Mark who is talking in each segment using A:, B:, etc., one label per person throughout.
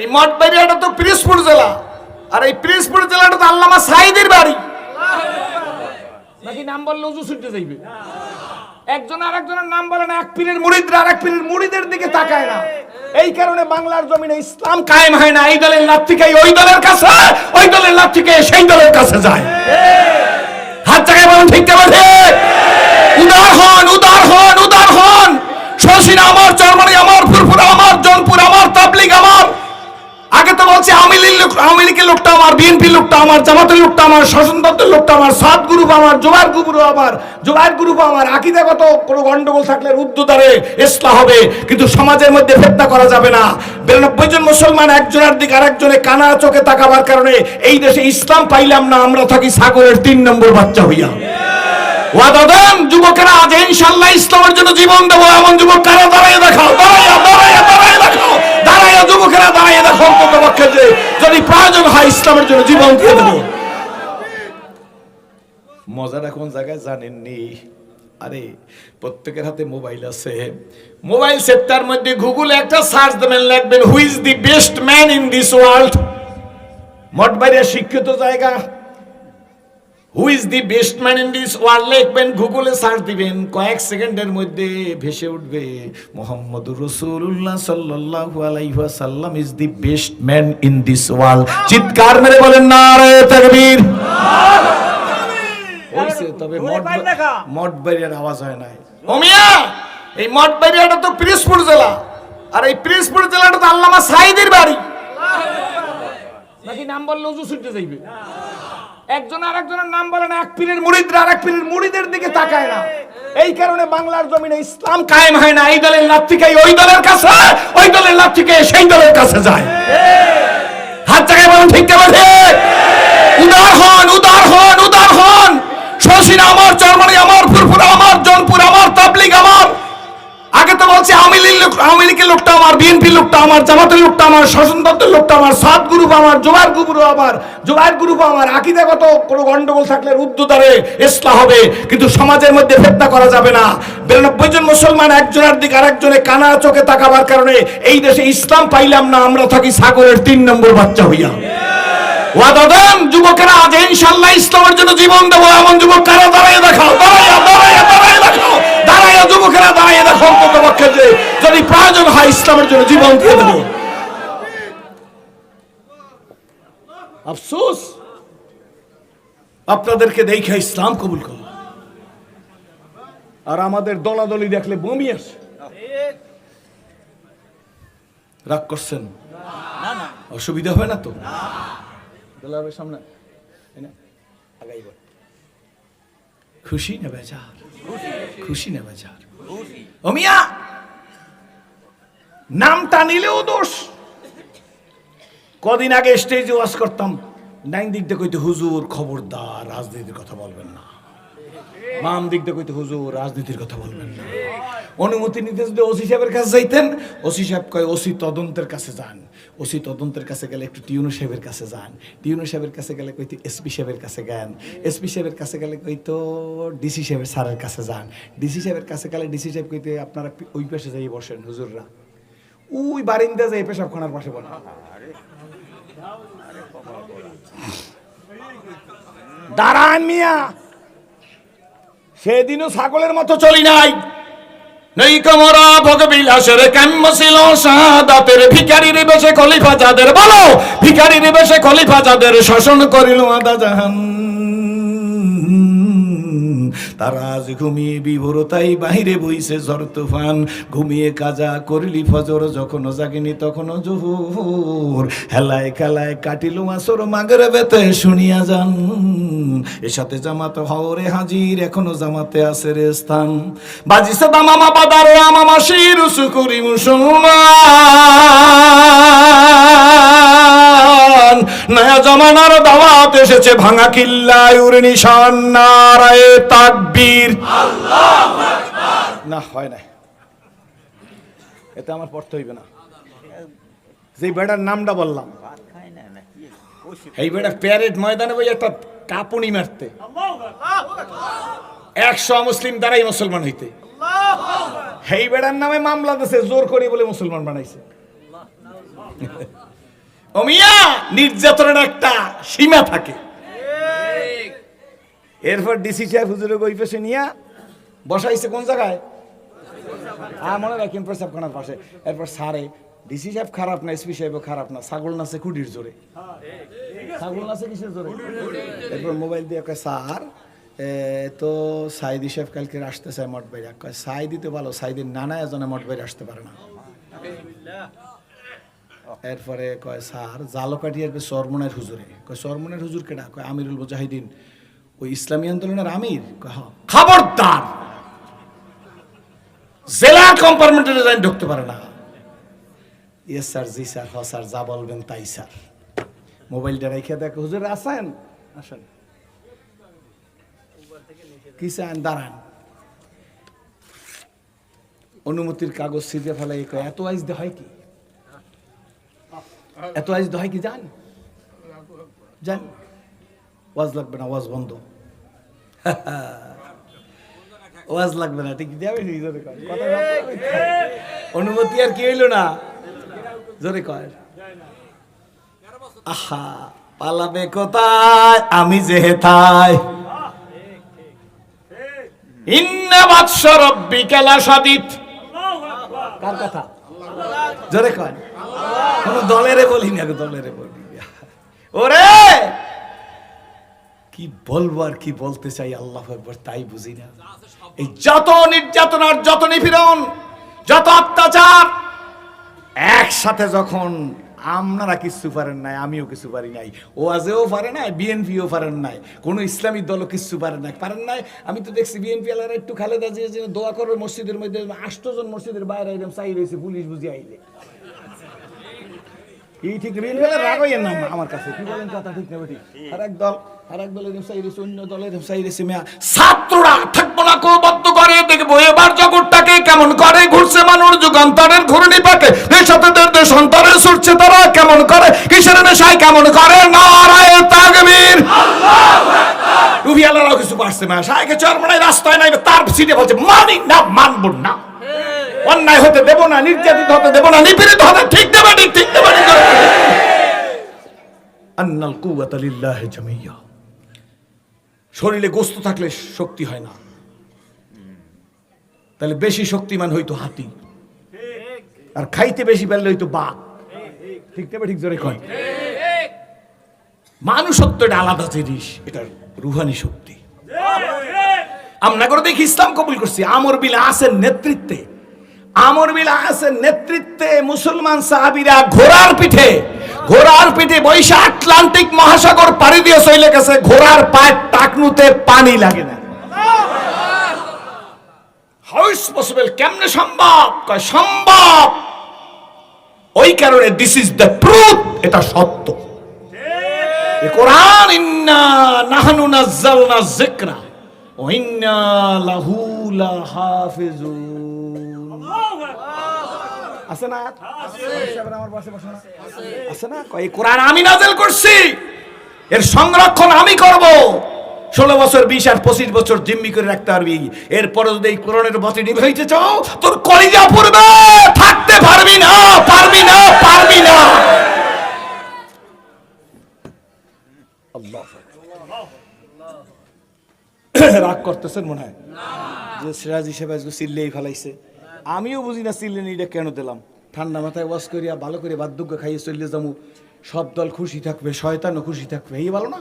A: এই মঠবাড়িয়াটা তো পিরিজপুর জেলা। আর এই পিরিজপুর জেলাটা তো আল্লামা সাইদের বাড়ি। নাকি নাম বললে উজু ছুটতে যাইবে একজন আর একজনের নাম বলে না এক পীরের মুরিদরা আর এক পীরের মুরিদের দিকে তাকায় না। এই কারণে বাংলার জমিনে ইসলাম কায়েম হয় না, এই দলের লাভ ওই দলের কাছে, ওই দলের লাভ সেই দলের কাছে যায়। হাত জায়গায় বলুন, ঠিক কেমন উদার হন উদার হন উদার হন। শশিনা আমার, চরমানি আমার জনপুর আমার তাবলিগ আমার আগে তো বলছি আওয়ামী লীগ আওয়ামী লীগের লোকটা আমার, বিএনপি লোকটা আমার, জামাতের লোকটা আমার শাসনতন্ত্রের লোকটা আমার, সাত গ্রুপ আমার জোবাইর গ্রুপ আমার জোবাইর গ্রুপ আমার। আকিদাগত কোনো গন্ডগোল থাকলে রুদ্ধদ্বারে ইসলাম হবে, কিন্তু সমাজের মধ্যে ফেতনা করা যাবে না। বিরানব্বই জন মুসলমান একজনের দিকে আরেকজনে কানা চোখে তাকাবার কারণে এই দেশে ইসলাম পাইলাম না, আমরা থাকি সাগরের তিন নম্বর বাচ্চা হইয়া। ওয়াদাদান, যুবকেরা, আজ ইনশাআল্লাহ ইসলামের জন্য জীবন দেবো। এমন যুবক কারা? দাঁড়িয়ে দেখাও, দাঁড়াইয়া দাঁড়াইয়া দাঁড়াইয়া দেখাও। দাঁড়াইয়া যুবকেরা দাঁড়িয়ে দেখো অন্তত পক্ষে যে যদি প্রয়োজন হয় ইসলামের জন্য জীবন দিয়ে দেবো। মজাটা কোন জায়গায় জানেননি? আরে, প্রত্যেকের হাতে মোবাইল আছে। মোবাইল সেক্টর মধ্যে গুগলে একটা সার্চ দেবেন, লিখবেন who is the best man in this world Mathbaria শিক্ষিত জায়গা। Who is the best man in this world লিখবেন গুগলে সার্চ দিবেন। কয়েক সেকেন্ডের মধ্যে ভেসে উঠবে। মোহাম্মদ রসুল্লাহ সাল্লাল্লাহু আলাইহি ওয়াসাল্লাম is the best man in this world চিৎকার মেরে বলেন নারে তাকবীর। হইছে তবে মঠ মঠবাড়িয়ার আওয়াজ হয় নাই। ওমিয়া এই মঠবাড়িয়াটা তো পিরিজপুর জেলা। আর এই পিরিজপুর জেলাটা তো আল্লামা সাইদের বাড়ি। নাকি নাম বললে উজু ছুটতে যাইবে। একজন আর একজনের নাম বলে না এক পীরের মুড়িদরা আর এক পীরের মুড়িদের দিকে তাকায় না। এই কারণে বাংলার জমিনে ইসলাম কায়েম হয় না এই দলের লাভ থেকে ওই দলের কাছে ওই দলের লাভ থেকে সেই দলের কাছে যায়। হাত জায়গায় বলুন ঠিক কেমন উদার হন উদার হন উদার হন শশিনা আমার চরমানি আমার ফুরফুরা আমার জনপুর আমার তাবলিগ আমার আগে তো বলছি, আওয়ামী লীগ আওয়ামী লীগের লোকটা আমার বিএনপি লোকটা আমার, জামাতের লোকটা আমার, শাসনতন্ত্রের লোকটা আমার, সাত গ্রুপ আমার জোবাইর গ্রুপ আমার জোবাইর গ্রুপ আমার। আকিদাগত কোনো গন্ডগোল থাকলে রুদ্ধদ্বারে ইসলাম হবে, কিন্তু সমাজের মধ্যে ফেতনা করা যাবে না। বিরানব্বই জন মুসলমান একজনের দিকে আরেকজনে কানা চোখে তাকাবার কারণে এই দেশে ইসলাম পাইলাম না, আমরা থাকি সাগরের তিন নম্বর বাচ্চা হইয়া। যুবকেরা, আজ ইনশাআল্লাহ ইসলামের জন্য জীবন দেবো, এমন যুবক কারা? দাঁড়িয়ে দেখাও, দাঁড়াইয়া দাঁড়াইয়া দাঁড়াইয়া দেখাও। দাঁড়াইয়া যুবকেরা দাঁড়িয়ে দেখো অন্তত পক্ষে যে যদি প্রয়োজন হয় ইসলামের জন্য জীবন দিয়ে দেবো। আফসোস। আপনাদেরকে দেখে ইসলাম কবুল করল আর আমাদের দলাদলি দেখলে বমি আসে। রাগ করছেন? অসুবিধা হবে না তো? দোলাবের সামনে। এই আগাই বল। খুশি নেবে বেজার? খুশি। নেবে বেজার? অমিয়া নামটা নিলেও দোষ। কদিন আগে স্টেজে ওয়াজ করতাম। ডাইন দিক দিয়ে কইতে হুজুর খবরদার রাজনীতির কথা বলবেন না। বাম দিক দিয়ে কইতে, হুজুর, রাজনীতির কথা বলবেন না। অনুমতি নিতে যদি ওসি সাহেবের কাছে যাইতেন, ওসি সাহেব কয়, ওসি তদন্তের কাছে যান। ওসি তদন্তের কাছে গেলে একটু টিউনু সাহেবের কাছে যান। টিউনু সাহেবের কাছে গেলে কইতে, এসপি সাহেবের কাছে যান এসপি সাহেবের কাছে গেলে কইতো, ডিসি সাহেবের স্যারের কাছে যান। ডিসি সাহেবের কাছে গেলে ডিসি সাহেব কইতে, আপনারা ওই পাশে যাই বসেন, হুজুররা। ওই বারিন্দা যাই পেশাবখানার পাশে বলেন। দাঁড়ান মিয়া! সেদিনও ছাগলের মতো চলি নাই। নেই কমরা ভগবিলাসের কাম্য বেশে খলিফা যাদের বলো শাসন করিল আদা জাহান। তারা আজ ঘুমিয়ে বিভোরতাই বাহিরে বইছে ঝড় তুফান। ঘুমিয়ে কাজা করিলি ফজর, যখন জাগিনি তখন জোহর। হেলায় খেলায় কাটিল মাসর মাগরে বেতে শুনিয়া যান এর সাথে জামাত হওরে হাজির, এখনও জামাতে আছে রে স্থান। বাজিছে দামামা বাদার রামামা শির সুকুরি মুসলমান। নয়া জমানার দাওয়াত এসেছে, ভাঙা কিল্লায় উড়ে নিশান, নারায়ে তাকবীর। না, হয় না এতে আমার পড়তে হইবে না। যে বেটার নামটা বললাম। এই বেটা প্যারেড ময়দানে বই একটা কাপুনি মারতে। একশো মুসলিম দ্বারাই মুসলমান হইতে। এই বেড়ার নামে মামলা দিছে, জোর করি বলে মুসলমান বানাইছে। ও মিয়া নির্যাতনের একটা সীমা থাকে। এরপর ডিসি সাহেব হুজুরে ওই পাশে নিয়ে বসাইছে কোন জায়গায়? হ্যাঁ মনে রাখেন প্রসাব খানার পাশে। এরপর সারে ডিসি সাহেব খারাপ না এসপি সাহেবও খারাপ না ছাগল নাচে কুটির জোরে। ছাগল নাচে কিসের জোরে? এরপর মোবাইল দিয়ে কয় স্যার এ, তো সাইদি সাহেব কালকে আসতে চায় মঠ বাইরে কয় সাইদি তো ভালো সাইদির নানা এজনে মঠ বাইরে আসতে পারে না। এরপরে কয় স্যার জালকাটিয়ার সরমনের হুজুরে। কয় সরমনের হুজুর কেডা? কয় আমিরুল মুজাহিদিন। ওই ইসলামী আন্দোলনের আমির কয়, "হ্যাঁ।" খবরদার। জেলা কম্পার্টমেন্টে যাই ঢুকতে পারে না। ইয়েস স্যার জি স্যার হ স্যার যা বলবেন তাই স্যার। মোবাইলটা রেখে দেখো হুজুর আসেন আসেন। কি চান? দাঁড়ান। অনুমতির কাগজ ফেলাই কয় এত আইজ হয় কি? এত আইজ দে হয় কি জান? জান? ওয়াজ লাগবে না, ওয়াজ বন্ধ। ওয়াজ লাগবে না, ঠিক। অনুমতি আর কি হইল না? জোরে কয়। আহা, পালাবে কোথায়? আমি যে হেথায়। ইন্না বাদশ রব্বিকা লাশাদীদ। কার কথা? জোরে কয়। কোন দলেরে দলেরে বলি ওরে! কি বলব আর কি বলতে চাই আল্লাহ তাই বুঝি না। এই যত নির্যাতন আর যত নিপীড়ন, যত অত্যাচার, একসাথে যখন আপনারা কিছু পারেন নাই, আমিও কিছু পারি নাই ও আজেও পারে নাই, বিএনপিও পারেন নাই, কোনো ইসলামিক দলও কিছু পারেন নাই পারেন নাই। আমি তো দেখছি বিএনপি আলারা একটু খালেদা যে দোয়া করবে, মসজিদের মধ্যে আষ্টজন মসজিদের বাইরে, একদম চাই রয়েছে পুলিশ বুঝি আইলে। এই ঠিক রিল বেলা রাগ হইয়েন না আমার কাছে। কি বলেন কথা ঠিক নেবে ঠিক আর এক দল আর এক দলের রয়েছে অন্য দলের রয়েছে মেয়া ছাত্ররা থাকব না কৌবদ্ধ করে। দেখব এবার জগৎটাকে কেমন করে? ঘুরছে মানুষ যুগান্তরের ঘূর্ণি পাকে। দেশাতেদের দেশান্তরে ছুটছে তারা কেমন করে? কিসের নেশায় কেমন করে? নারায় তাকবীর। রুবি আল্লাহরাও কিছু পারছে না। সাহেকে চরমনায় রাস্তায় নাই তার সিটে বলছে মানি না মানব না। অন্যায় হতে দেব না, নির্যাতিত হতে দেব না, নিপীড়িত হতে ঠিক দেবে ঠিক দেবে আন্নাল কুওয়াতা লিল্লাহি জামিয়া। শরীরে গোস্ত থাকলে শক্তি হয় না। তাহলে বেশি শক্তিমান হইতো হাতি। আর খাইতে বেশি পারলে হইতো বাঘ। ঠিক দেবে, ঠিক জোরে কয়। মানুষত্ব এটা আলাদা জিনিস এটা রুহানি শক্তি। আমরা করে দেখি ইসলাম কবুল করছি। আমর বিল আসেন নেতৃত্বে আমর বিল আসেন নেতৃত্বে মুসলমান সাহাবিরা ঘোড়ার পিঠে ঘোড়ার পিঠে বৈশা আটলান্টিক মহাসাগর পাড়ি দিয়ে চলে গেছে, ঘোড়ার পায়ের টাকনুতে পানি লাগে না। কেমনে সম্ভব? সম্ভব। ওই কারণে দিস ইজ দ্য ট্রুথ এটা সত্য। কোরআন নাহনু লাহু লাহাফিজুন আছে না? আমার পাশে বসে না? আছে। না? এই কোরআন আমি নাজেল করছি। এর সংরক্ষণ আমি করব। ষোলো বছর বিশ আর পঁচিশ বছর জিম্মি করে রাখতে পারবি। এরপরে যদি এই কোরআনের বসে নিভে হইতে চাও তোর কলিজা পড়বে। থাকতে পারবি না পারবি না পারবি না। রাগ করতেছেন মনে হয়? যে সিরাজ হিসেবে চিল্লেই ফেলাইছে। আমিও বুঝি না চিল্লে নিটা কেন দিলাম? ঠান্ডা মাথায় ওয়াশ করিয়া ভালো করে বাদ্যজ্ঞ খাইয়ে চললে যাব সব দল খুশি থাকবে, শয়তানও খুশি থাকবে। এই ভালো না?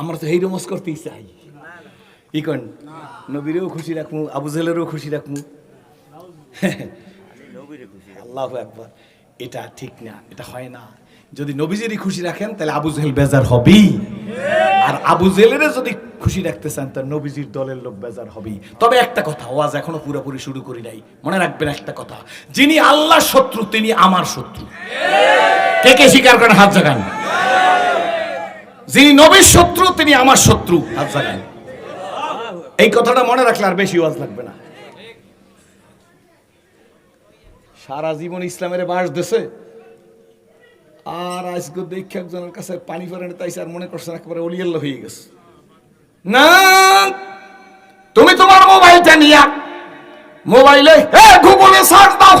A: আমরা তো হেইরো মস করতেই চাই ই কন? নবীরেও খুশি রাখব আবু জেলেরও খুশি রাখব আল্লাহ একবার এটা ঠিক না, এটা হয় না। যদি নবীজেরই খুশি রাখেন, তাহলে আবু বেজার হবেই। আর আবু জেলের যদি খুশি রাখতে চান, তার নবীজির দলের লোক বেজার হবেই। তবে একটা কথা, ওয়াজ এখনও পুরোপুরি শুরু করি নাই। মনে রাখবেন একটা কথা, যিনি আল্লাহর শত্রু, তিনি আমার শত্রু। কে কে স্বীকার করেন? হাত জাগান। যিনি নবীর শত্রু, তিনি আমার শত্রু। হাত জাগান। এই কথাটা মনে রাখলে আর বেশি ওয়াজ লাগবে না। সারা জীবন ইসলামের বাস দেশে আর আজকে দেখে একজনের কাছে পানি পরে তাই আর মনে করছেন একেবারে অলিয়াল্লা হয়ে গেছে। না, তুমি তোমার মোবাইলটা নিয়া, মোবাইলে এ গুগলে সার্চ দাও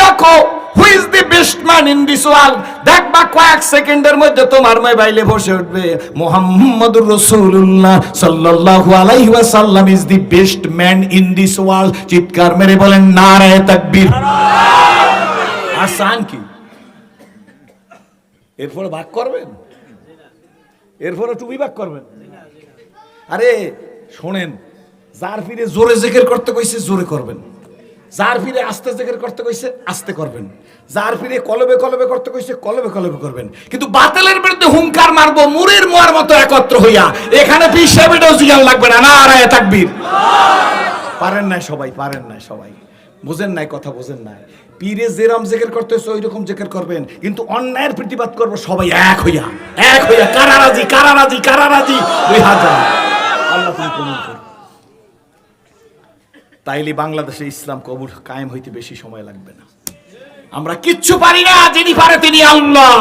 A: দেখো who is the best man in this world. দেখবা কয়েক সেকেন্ডের মধ্যে তোমার মোবাইলে বসে উঠবে, মুহাম্মদুর রাসূলুল্লাহ সাল্লাল্লাহু আলাইহি ওয়াসাল্লাম is the best man in this world. চিৎকার মেরে বলেন, নারায়ে তাকবীর। আসান কি? এরপরে ভাগ করবেন? এরপরে টুপি ভাগ করবেন? আরে, শোনেন, যার ফিরে জোরে জেকের করতে কইছে, জোরে করবেন। যার ফিরে আস্তে জেকের করতে কইছে, আস্তে করবেন। যার ফিরে কলবে কলবে করতে কইছে, কলবে কলবে করবেন। কিন্তু বাতিলের বিরুদ্ধে হুঙ্কার মারবো, মুরের মোয়ার মতো একত্র হইয়া। এখানে পিসাবেটাও জিয়ান লাগবে না না আর তাকবীর। পারেন নাই সবাই, পারেন না সবাই। বুঝেন নাই, কথা বোঝেন নাই। পীরে যেরম জেকের করতেছে ওই রকম জেকের করবেন। কিন্তু অন্যায়ের প্রতিবাদ করব, সবাই এক হইয়া এক হইয়া কারারাজি কারারাজি কারারাজি দুই হাজার আল্লাহ তুমি করো। তাইলে বাংলাদেশে ইসলাম কবুল কায়েম হইতে বেশি সময় লাগবে না। আমরা কিচ্ছু পারি না, যিনি পারে তিনি আল্লাহ।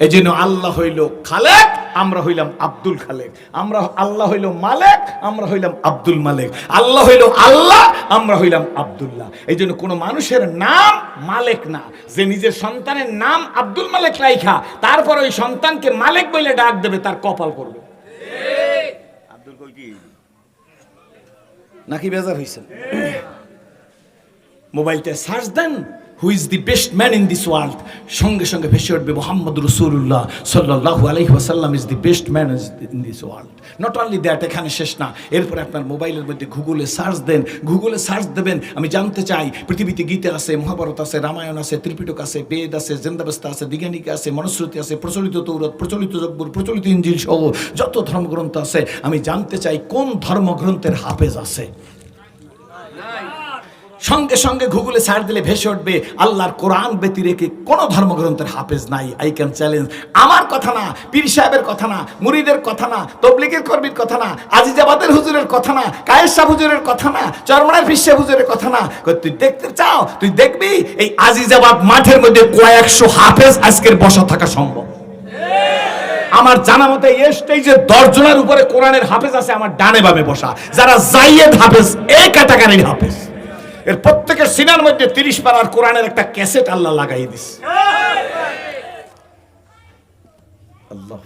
A: এই জন্য আল্লাহ হইল খালেক আমরা হইলাম আব্দুল খালেক। আমরা আল্লাহ হইল মালেক আমরা হইলাম আব্দুল মালেক। আল্লাহ হইল আল্লাহ আমরা হইলাম আব্দুল্লাহ। এই জন্য কোনো মানুষের নাম মালেক না। যে নিজের সন্তানের নাম আব্দুল মালেক রাইখা তারপর ওই সন্তানকে মালেক বলে ডাক দেবে তার কপাল করবে।
B: আব্দুল
A: নাকি বেজার হয়েছেন মোবাইলতে search then. Who is the best man in this world সঙ্গে সঙ্গে ভেসে উঠবে মোহাম্মদ রসুল্লাহ সাল্লাহ আলহি ওয়াসাল্লাম is the best man in this world not only that এখানে শেষ না, এরপরে আপনার মোবাইলের মধ্যে গুগলে সার্চ দেন, গুগলে সার্চ দেবেন, আমি জানতে চাই, পৃথিবীতে গীতা আছে, মহাভারত আছে, রামায়ণ আছে, ত্রিপিটক আছে, বেদ আছে জেন্দাবস্থা আছে, দিগানিকা আছে, মনুশ্রুতি আছে, প্রচলিত তৌরত, প্রচলিত জব্বুর, প্রচলিত ইঞ্জিল সহ যত ধর্মগ্রন্থ আছে, আমি জানতে চাই কোন ধর্মগ্রন্থের হাফেজ আছে। সঙ্গে সঙ্গে গুগলে সার্চ দিলে ভেসে উঠবে, আল্লাহর কোরআন ব্যতি রেখে কোন ধর্মগ্রন্থের হাফেজ নাই। আই ক্যান চ্যালেঞ্জ আমার কথা না, পীর সাহেবের কথা না, মুরিদের কথা না, তবলিগের কর্মীর কথা না, আজিজাবাদের হুজুরের কথা না কায়ের শাহ হুজুরের কথা না, চরমনার শাহ হুজুরের কথা না। তুই দেখতে চাও? তুই দেখবি? এই আজিজাবাদ মাঠের মধ্যে কয়েকশো হাফেজ আজকের বসা থাকা সম্ভব। আমার জানা মতে এই স্টেজে দশ জনের উপরে কোরআনের হাফেজ আছে, আমার ডানে বামে বসা। যারা জাইয়েদ হাফেজ এই ক্যাটাগরির হাফেজ। এর প্রত্যেকের সিনার মধ্যে তিরিশ পাড়ার কোরআনের একটা ক্যাসেট আল্লাহ লাগাই দিস আল্লাহ